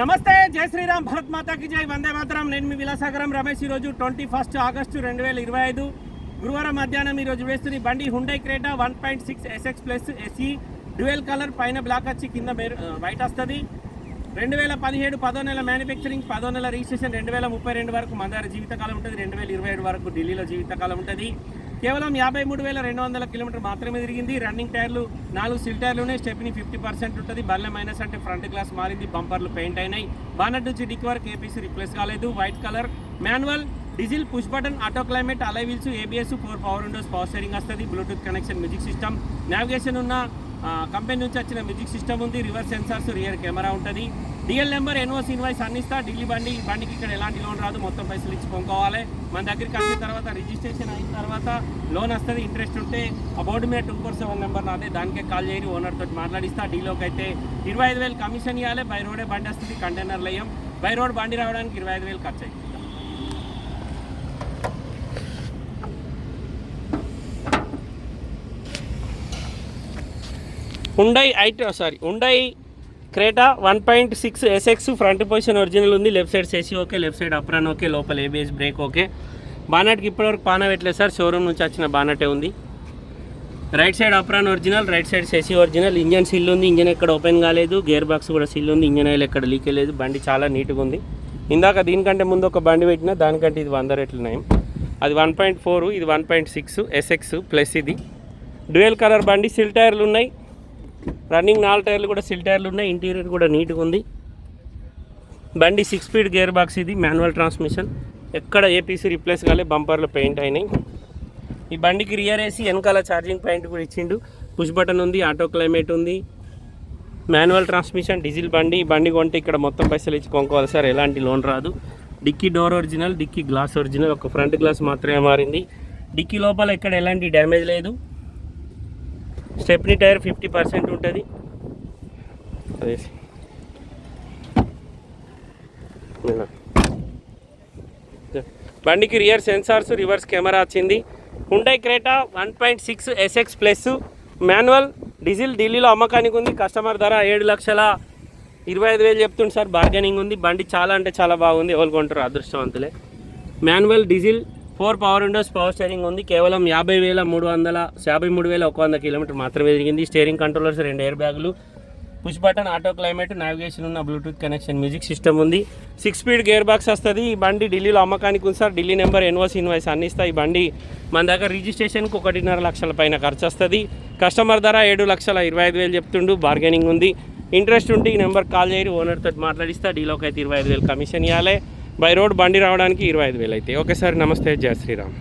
నమస్తే జై శ్రీరామ్ భరత్ మాతాకి జై. వందే మాతరం. నేను మీ విలాసాగరం రమేష్. ఈరోజు ట్వంటీ ఫస్ట్ ఆగస్టు రెండు వేల ఇరవై ఐదు. గురువారం మధ్యాహ్నం ఈరోజు వేస్తుంది బండి Hyundai Creta one point six SX plus SE dual colour పైన బ్లాక్ వచ్చి కింద మెరు వైట్ వస్తుంది. రెండు వేల పదిహేడు పదో నెల మ్యానుఫ్యాక్చరింగ్ పదో నెల రిజిస్ట్రేషన్ రెండు వేల ముప్పై రెండు వరకు మందార జీవితకాలం ఉంటుంది. రెండు వేల ఇరవై ఏడు వరకు ఢిల్లీలో జీవితకాలం ఉంటుంది. కేవలం యాభై మూడు వేల రెండు వందల కిలోమీటర్ మాత్రమే తిరిగింది. రన్నింగ్ టైర్లు నాలుగు సిల్ టైర్లు ఉన్నాయి స్టెప్ని ఫిఫ్టీ పర్సెంట్ ఉంటుంది. బల్లె మైనస్ అంటే ఫ్రంట్ గ్లాస్ మారింది. బంపర్లు పెయింట్ అయినాయి. బానట్ నుంచి డిక్ వరకు ఏపీసీ రిప్లేస్ కాలేదు. White colour manual diesel push button auto climate alloy wheels ABS four power windows power steering వస్తుంది. Bluetooth connection music system navigation ఉన్న కంపెనీ నుంచి వచ్చిన మ్యూజిక్ సిస్టమ్ ఉంది రివర్స్ సెన్సార్స్ రియర్ కెమెరా ఉంటుంది. DL number ఎన్ఓస్ invoice అందిస్తా ఢిల్లీ బండి ఈ బండికి ఇక్కడ ఎలాంటి లోన్ రాదు మొత్తం పైసలు ఇచ్చి కొనుక్కోవాలి. మన దగ్గరికి వచ్చిన తర్వాత రిజిస్ట్రేషన్ అయిన తర్వాత లోన్ వస్తుంది ఇంట్రెస్ట్ ఉంటే ఆ బోర్డు మీద టూ ఫోర్ సెవెన్ నెంబర్ నాదే దానికే కాల్ చేయని ఓనర్ తోటి మాట్లాడిస్తా డీలోకి అయితే ఇరవై ఐదు వేలు కమిషన్ ఇవ్వాలి బై రోడే బండి వస్తుంది కంటైనర్లు వేయం బై రోడ్ బండి రావడానికి ఇరవై ఐదు వేలు ఖర్చు అయ్యి. Hyundai ఐట్ sorry Hyundai Creta one point six SX front position original ఉంది. Left side chassis okay left side apron okay లోపల ఏబిఎస్ బ్రేక్ ఓకే బానట్కి ఇప్పటివరకు పాన పెట్టలేదు సార్. షోరూమ్ నుంచి వచ్చిన బానటే ఉంది. Right side apron original right side chassis original engine seal ఉంది ఇంజన్ ఎక్కడ ఓపెన్ కాలేదు. గేర్ బాక్స్ కూడా సిల్ ఉంది ఇంజన్ ఆయిల్ ఎక్కడ లీక్ లేదు. బండి చాలా నీట్గా ఉంది. ఇందాక దీనికంటే ముందు ఒక బండి పెట్టినా దానికంటే ఇది వంద రేట్లు నయం. అది వన్ పాయింట్ ఫోర్ ఇది one point six SX plus ఇది. డ్యూయల్ కలర్ బండి సిల్ టైర్లు ఉన్నాయి. రన్నింగ్ నాలుగు టైర్లు కూడా సిల్ టైర్లు ఉన్నాయి ఇంటీరియర్ కూడా నీట్గా ఉంది. బండి సిక్స్ స్పీడ్ గేర్ బాక్స్ ఇది మాన్యువల్ ట్రాన్స్మిషన్ ఎక్కడ ఏపీసీ రిప్లేస్ కాలే బంపర్లో పెయింట్ అయినాయి. ఈ బండికి రియర్ వేసి వెనకాల ఛార్జింగ్ పాయింట్ కూడా ఇచ్చిండు. పుష్ బటన్ ఉంది ఆటో క్లైమేట్ ఉంది. మాన్యువల్ ట్రాన్స్మిషన్ డీజిల్ బండి. ఈ బండి కొంటే ఇక్కడ మొత్తం పైసలు ఇచ్చి కొనుక్కోవాలి సార్ ఎలాంటి లోన్ రాదు. Dicky door original dicky glass original ఒక ఫ్రంట్ గ్లాస్ మాత్రమే మారింది. డిక్కీ లోపల ఎక్కడ ఎలాంటి డ్యామేజ్ లేదు. స్టెప్నీ టైర్ ఫిఫ్టీ పర్సెంట్ ఉంటుంది. బండికి రియర్ సెన్సార్స్ రివర్స్ కెమెరా వచ్చింది. Hyundai Creta one point six SX plus. Manual diesel ఢిల్లీలో అమ్మకానికి ఉంది. కస్టమర్ ధర ఏడు లక్షల ఇరవై ఐదు వేలు చెప్తుంది సార్. బార్గెనింగ్ ఉంది. బండి చాలా అంటే చాలా బాగుంది. ఎవరు కొంటారు అదృష్టవంతులే. Manual diesel four power windows power steering ఉంది. కేవలం యాభై వేల మూడు వందల యాభై మూడు వేల ఒక వంద కిలోమీటర్ మాత్రమే తిరిగింది. స్టీరింగ్ కంట్రోలర్స్ రెండు ఎయిర్ బ్యాగులు push button auto climate navigation ఉన్న బ్లూటూత్ కనెక్షన్ మ్యూజిక్ సిస్టమ్ ఉంది. సిక్స్ స్పీడ్ గేర్ బాక్స్ వస్తుంది. ఈ బండి ఢిల్లీలో అమ్మకానికి ఉంది sir. Delhi number NOC invoice అన్ని ఇస్తాయి ఈ బండి మన దగ్గర రిజిస్ట్రేషన్కి ఒకటిన్నర లక్షల పైన ఖర్చు వస్తుంది. కస్టమర్ ధర ఏడు లక్షల ఇరవై ఐదు వేలు చెప్తుండు. బార్గెనింగ్ ఉంది. ఇంట్రెస్ట్ ఉంటే ఈ నెంబర్ కాల్ చేయరు ఓనర్ తోటి మాట్లాడిస్తా. డీలోకి అయితే ఇరవై ఐదు వేలు కమిషన్ ఇవ్వాలి బై రోడ్ బండి రావడానికి ఇరవై ఐదు వేలు అయితే. ఓకే సార్ నమస్తే జయ శ్రీరామ్.